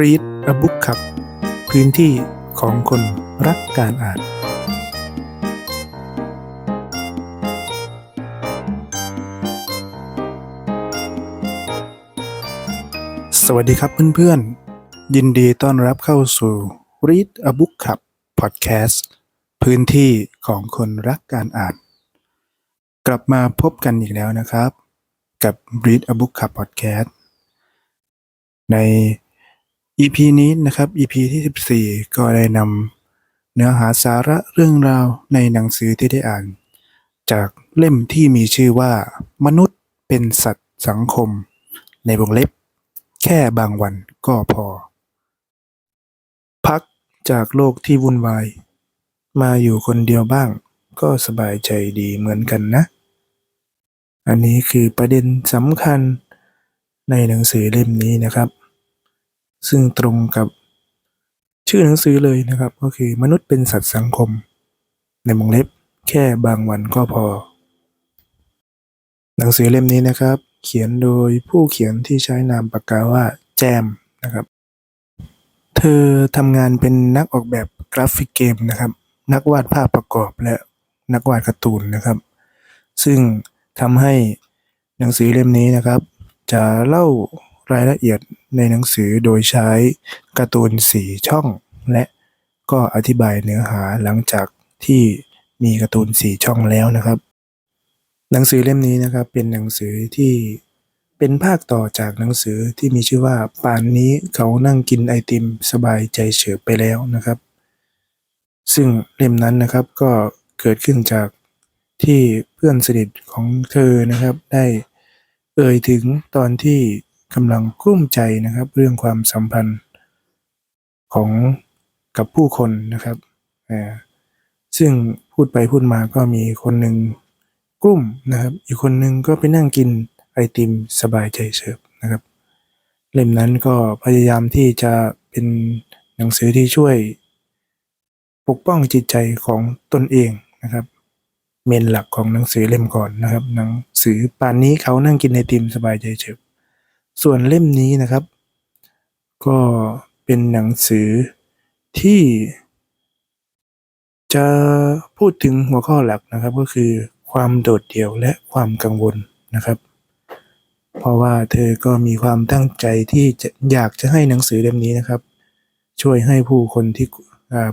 Read a Book ครับ พื้นที่ของคนรักการอ่าน สวัสดีครับเพื่อนๆ ยินดีต้อนรับเข้าสู่ Read a Book ครับ Podcast พื้นที่ของคนรักการอ่าน กลับมาพบกันอีกแล้วนะครับ กับ Read a Book ครับ Podcast ใน EP นี้นะครับ EP ที่ 14 ก็ได้นำเนื้อหาสาระเรื่องราวในหนังสือที่ได้อ่าน จากเล่มที่มีชื่อว่า มนุษย์เป็นสัตว์สังคม ในวงเล็บ แค่บางวันก็พอ พักจากโลกที่วุ่นวาย มาอยู่คนเดียวบ้าง ก็สบายใจดีเหมือนกันนะ อันนี้คือประเด็นสำคัญในหนังสือเล่มนี้นะครับ ซึ่งตรงกับชื่อหนังสือเลยนะครับ ก็คือมนุษย์เป็นสัตว์สังคม ในวงเล็บแค่บางวันก็พอ หนังสือเล่มนี้นะครับ เขียนโดยผู้เขียนที่ใช้นามปากกาว่าแจมนะครับ เธอทำงานเป็นนักออกแบบกราฟิกเกมนะครับ นักวาดภาพประกอบและนักวาดการ์ตูนนะครับ ซึ่งทำให้หนังสือเล่มนี้นะครับ จะเล่า รายละเอียดในหนังสือโดยใช้การ์ตูนสีช่อง และก็อธิบายเนื้อหาหลังจากที่มีการ์ตูนสีช่องแล้วนะครับ หนังสือเล่มนี้นะครับเป็นหนังสือที่เป็นภาคต่อจากหนังสือที่มีชื่อว่าป่านนี้เขานั่งกินไอติมสบายใจเฉิบไปแล้วนะครับ ซึ่งเล่มนั้นนะครับก็เกิดขึ้นจากที่เพื่อนสนิทของเธอนะครับ ได้เอ่ยถึงตอนที่ กำลังกลุ้มใจนะครับ เรื่องความสัมพันธ์ของกับผู้คนนะครับซึ่งพูดไปพูดมาก็มีคนหนึ่งกลุ้มนะครับ อีกคนหนึ่งก็ไปนั่งกินไอติมสบายใจเฉิบนะครับ เล่มนั้นก็พยายามที่จะเป็นหนังสือที่ช่วย ปกป้องจิตใจของตนเองนะครับ เมนหลักของหนังสือเล่มก่อนนะครับ หนังสือป่านนี้เขานั่งกินไอติมสบายใจเฉิบ ส่วนเล่มนี้นะครับ ก็เป็นหนังสือที่ จะพูดถึงหัวข้อหลักนะครับ ก็คือความโดดเดี่ยวและความกังวลนะครับ เพราะว่าเธอก็มีความตั้งใจที่จะอยากจะให้หนังสือเล่มนี้นะครับ ช่วยให้ผู้คนที่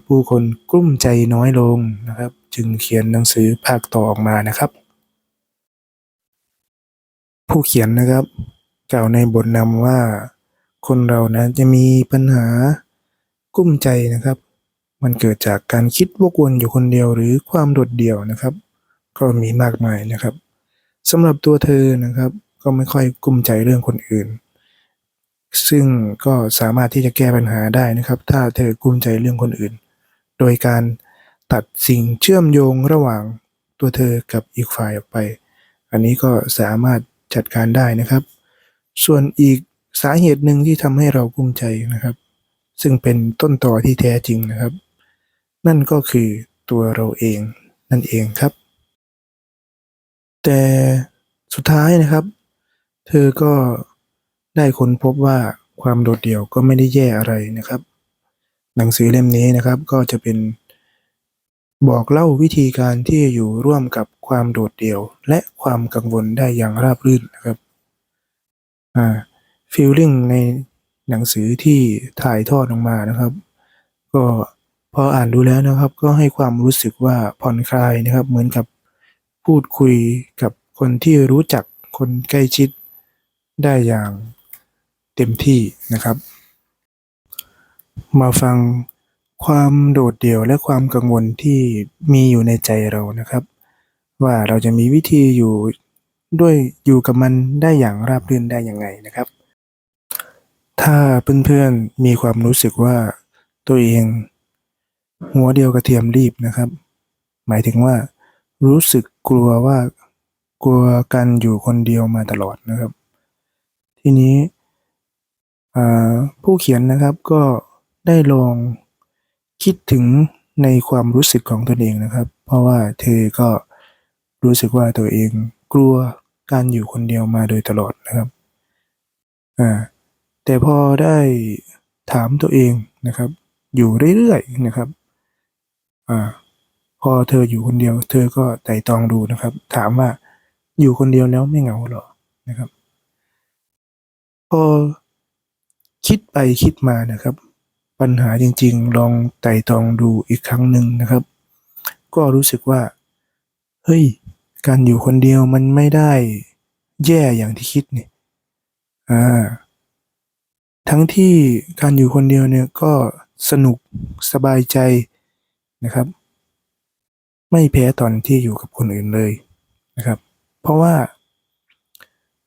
ผู้คนกลุ้มใจน้อยลงนะครับ จึงเขียนหนังสือภาคต่อออกมานะครับ ผู้เขียนนะครับ กล่าวในบทนำว่า คนเรานะจะมีปัญหากุ้มใจนะครับ มันเกิดจากการคิดวกวนอยู่คนเดียวหรือความโดดเดี่ยวนะครับ ก็มีมากมายนะครับสำหรับตัวเธอนะครับ ก็ไม่ค่อยกุ้มใจเรื่องคนอื่น ซึ่งก็สามารถที่จะแก้ปัญหาได้นะครับ ถ้าเธอกุ้มใจเรื่องคนอื่น โดยการตัดสิ่งเชื่อมโยงระหว่างตัวเธอกับอีกฝ่ายออกไป อันนี้ก็สามารถจัดการได้นะครับ ส่วนอีกสาเหตุหนึ่งที่ทำให้เรากุ้มใจนะครับ ซึ่งเป็นต้นต่อที่แท้จริงนะครับ นั่นก็คือตัวเราเองนั่นเองครับ แต่สุดท้ายนะครับ เธอก็ได้ค้นพบว่าความโดดเดี่ยวก็ไม่ได้แย่อะไรนะครับ หนังสือเล่มนี้นะครับก็จะเป็นบอกเล่าวิธีการที่จะอยู่ร่วมกับความโดดเดี่ยว และความกังวลได้อย่างราบรื่นนะครับ ฟีลลิ่งในหนังสือที่ถ่ายทอดออกมานะครับ ก็พออ่านดูแล้วนะครับ ก็ให้ความรู้สึกว่าผ่อนคลายนะครับ เหมือนกับพูดคุยกับคนที่รู้จักคนใกล้ชิดได้อย่างเต็มที่นะครับ มาฟังความโดดเดี่ยวและความกังวลที่มีอยู่ในใจเรานะครับ ว่าเราจะมีวิธีอยู่ ด้วยอยู่กับมันได้อย่างราบรื่นได้ยังไงนะครับ ถ้าเพื่อนๆมีความรู้สึกว่าตัวเอง หัวเดียวกระเทียมรีบนะครับ หมายถึงว่า รู้สึกกลัวว่ากลัวกันอยู่คนเดียวมาตลอดนะครับ ทีนี้ผู้เขียนนะครับก็ได้ลองคิดถึงในความรู้สึกของตนเองนะครับ เพราะว่าเธอก็รู้สึกว่าตัวเองกลัว การอยู่คนเดียวมาโดยตลอดนะครับอ่าแต่พอได้ถามตัวเองนะครับ อยู่เรื่อยๆนะครับอ่าพอเธออยู่คนเดียว เธอก็ไต่ตรองดูนะครับ ถามว่าอยู่คนเดียวแล้วไม่เหงาหรอนะครับ พอคิดไปคิดมานะครับ ปัญหาจริง ๆ ลองไต่ตรองดูอีกครั้งหนึ่งนะครับ ก็รู้สึกว่า เฮ้ย การอยู่คนเดียวมันไม่ได้แย่อย่างที่คิดนี่อ่าทั้งที่การอยู่คนเดียวเนี่ยก็สนุกสบายใจนะครับ ไม่แพ้ตอนที่อยู่กับคนอื่นเลยนะครับ เพราะว่า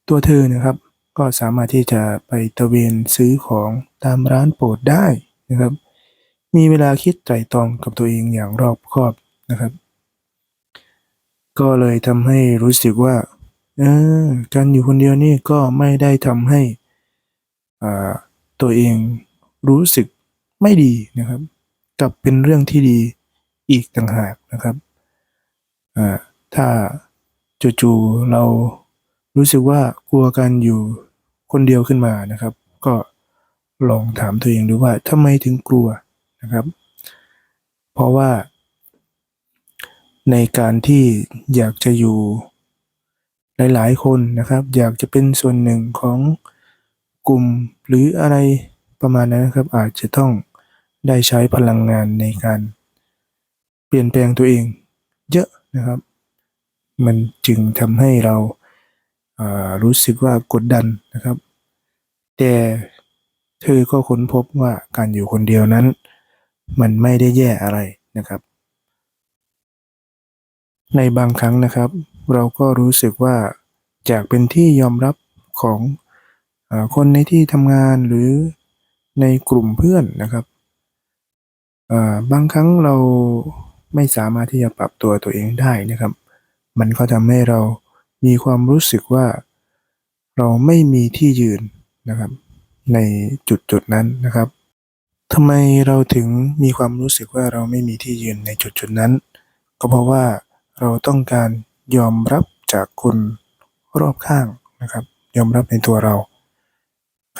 ตัวเธอนะครับก็สามารถที่จะไปตะเวนซื้อของตามร้านโปรดได้นะครับ มีเวลาคิดไตร่ตรองกับตัวเองอย่างรอบคอบนะครับ ก็เลยทำให้รู้สึกว่าเออการอยู่คนเดียวนี่ก็ไม่ได้ทำให้ตัวเองรู้สึกไม่ดีนะครับกลับเป็นเรื่องที่ดีอีกต่างหากนะครับถ้าจู่ๆเรารู้สึกว่ากลัวการอยู่คนเดียวขึ้นมานะครับ ก็ลองถามตัวเองดูว่าทำไมถึงกลัวนะครับ เพราะว่า ในการที่อยากจะอยู่หลาย ๆ คนนะครับ อยากจะเป็นส่วนหนึ่งของกลุ่มหรืออะไรประมาณนั้นนะครับ อาจจะต้องได้ใช้พลังงานในการ เปลี่ยนแปลงตัวเอง เยอะนะครับ มันจึงทำให้เราารู้สึกว่ากดดันนะครับ แต่เธอก็ค้นพบว่าการอยู่คนเดียวนั้น มันไม่ได้แย่อะไรนะครับ ในบางครั้งนะครับ เราก็รู้สึกว่าจากเป็นที่ยอมรับของอคนในที่ทำงานหรือในกลุ่มเพื่อนนะครับบางครั้งเราไม่สามารถที่จะปรับตัวตัวเองได้นะครับ มันก็ทำให้เรามีความรู้สึกว่า เราไม่มีที่ยืนนะครับ ในจุดจุดนั้นนะครับทำไมเราถึงมีความรู้สึกว่าเราไม่มีที่ยืนในจุดจุดนั้น ก็เพราะว่า เราต้องการยอมรับจากคนรอบข้างนะครับ ยอมรับในตัวเรา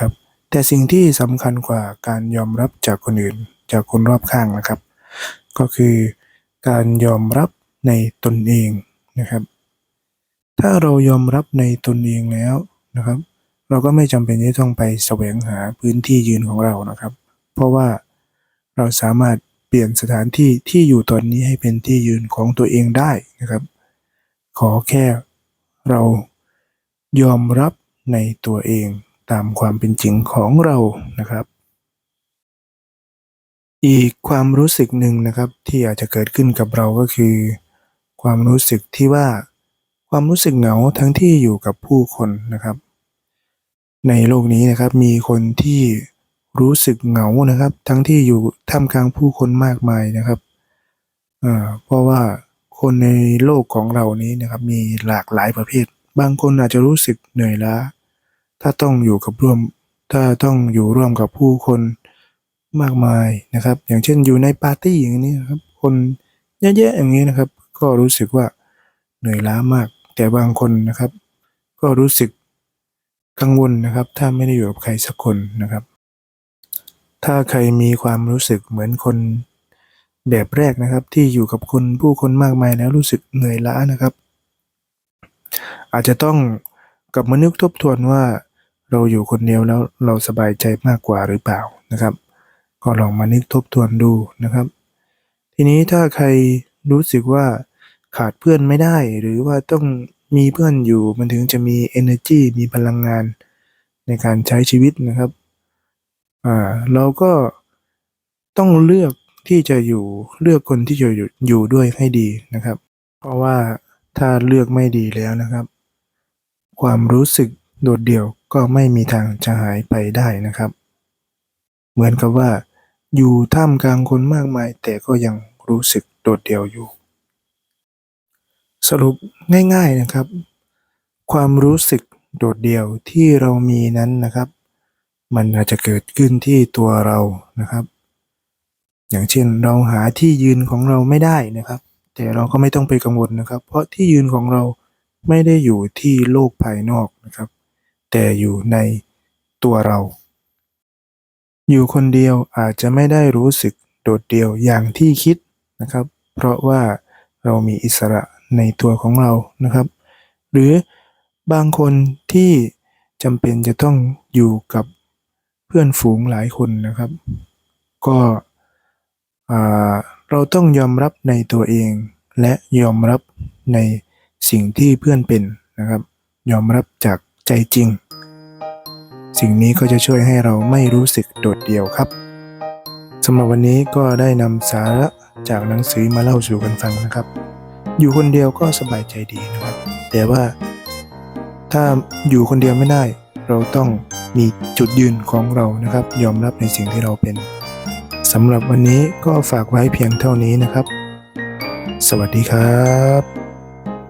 ครับ แต่สิ่งที่สำคัญกว่าการยอมรับจากคนอื่น จากคนรอบข้างนะครับ ก็คือการยอมรับในตนเองนะครับ ถ้าเรายอมรับในตนเองแล้วนะครับ เราก็ไม่จำเป็นที่ต้องไปแสวงหาพื้นที่ยืนของเรานะครับ เพราะว่าเราสามารถ ปลี่ยนสถานที่ที่อยู่ตอนนี้ให้เป็นที่ยืนของตัวเองได้นะครับ ขอแค่เรายอมรับในตัวเองตามความเป็นจริงของเรานะครับ อีกความรู้สึกหนึ่งนะครับที่อาจจะเกิดขึ้นกับเราก็คือ ความรู้สึกที่ว่า ความรู้สึกเหงาทั้งที่อยู่กับผู้คนนะครับ ในโลกนี้นะครับมีคนที่ รู้สึกเหงานะครับ ทั้งที่อยู่ท่ามกลางผู้คนมากมายนะครับเพราะว่าคนในโลกของเรานี้นะครับ มีหลากหลายประเภท บางคนอาจจะรู้สึกเหนื่อยล้า ถ้าต้องอยู่กับร่วม ถ้าต้องอยู่ร่วมกับผู้คนมากมายนะครับ อย่างเช่นอยู่ในปาร์ตี้อย่างนี้นครับ คนเยอะแยะอย่างนี้นะครับ ก็รู้สึกว่าเหนื่อยล้ามาก แต่บางคนนะครับ ก็รู้สึกกังวลนะครับ ถ้าไม่ได้อยู่กับใครสักคนนะครับ ถ้าใครมีความรู้สึกเหมือนคนแบบแรกนะครับ ที่อยู่กับคนผู้คนมากมายแล้วรู้สึกเหนื่อยล้านะครับ อาจจะต้องกลับมานึกทบทวนว่าเราอยู่คนเดียวแล้วเราสบายใจมากกว่าหรือเปล่านะครับ ก็ลองมานึกทบทวนดูนะครับ ทีนี้ถ้าใครรู้สึกว่าขาดเพื่อนไม่ได้ หรือว่าต้องมีเพื่อนอยู่มันถึงจะมี energy มีพลังงานในการใช้ชีวิตนะครับ อ่าเราก็ต้องเลือกที่จะอยู่เลือกคนที่จะอยู่อยู่ด้วยให้ดีนะครับ เพราะว่าถ้าเลือกไม่ดีแล้วนะครับ ความรู้สึกโดดเดี่ยวก็ไม่มีทางจะหายไปได้นะครับ เหมือนกับว่า อยู่ท่ามกลางคนมากมาย แต่ก็ยังรู้สึกโดดเดี่ยวอยู่ สรุปง่าย ๆนะครับ ความรู้สึกโดดเดี่ยวที่เรามีนั้นนะครับ มันอาจจะเกิดขึ้นที่ตัวเรานะครับ อย่างเช่นเราหาที่ยืนของเราไม่ได้นะครับ แต่เราก็ไม่ต้องไปกังวลนะครับ เพราะที่ยืนของเราไม่ได้อยู่ที่โลกภายนอกนะครับ แต่อยู่ในตัวเรา อยู่คนเดียวอาจจะไม่ได้รู้สึกโดดเดี่ยวอย่างที่คิดนะครับ เพราะว่าเรามีอิสระในตัวของเรานะครับ หรือบางคนที่จำเป็นจะต้องอยู่กับ เพื่อนฝูงหลายคนนะครับ ก็เราต้องยอมรับในตัวเอง และยอมรับในสิ่งที่เพื่อนเป็นนะครับ ยอมรับจากใจจริง สิ่งนี้ก็จะช่วยให้เราไม่รู้สึกโดดเดี่ยวครับสำหรับวันนี้ก็ได้นำสาระจากหนังสือมาเล่าสู่กันฟังนะครับ อยู่คนเดียวก็สบายใจดีนะครับ แต่ว่าถ้าอยู่คนเดียวไม่ได้ เราต้อง มีจุดยืนของเรานะครับ ยอมรับในสิ่งที่เราเป็นสำหรับวันนี้ก็ฝากไว้เพียงเท่านี้นะครับ สวัสดีครับ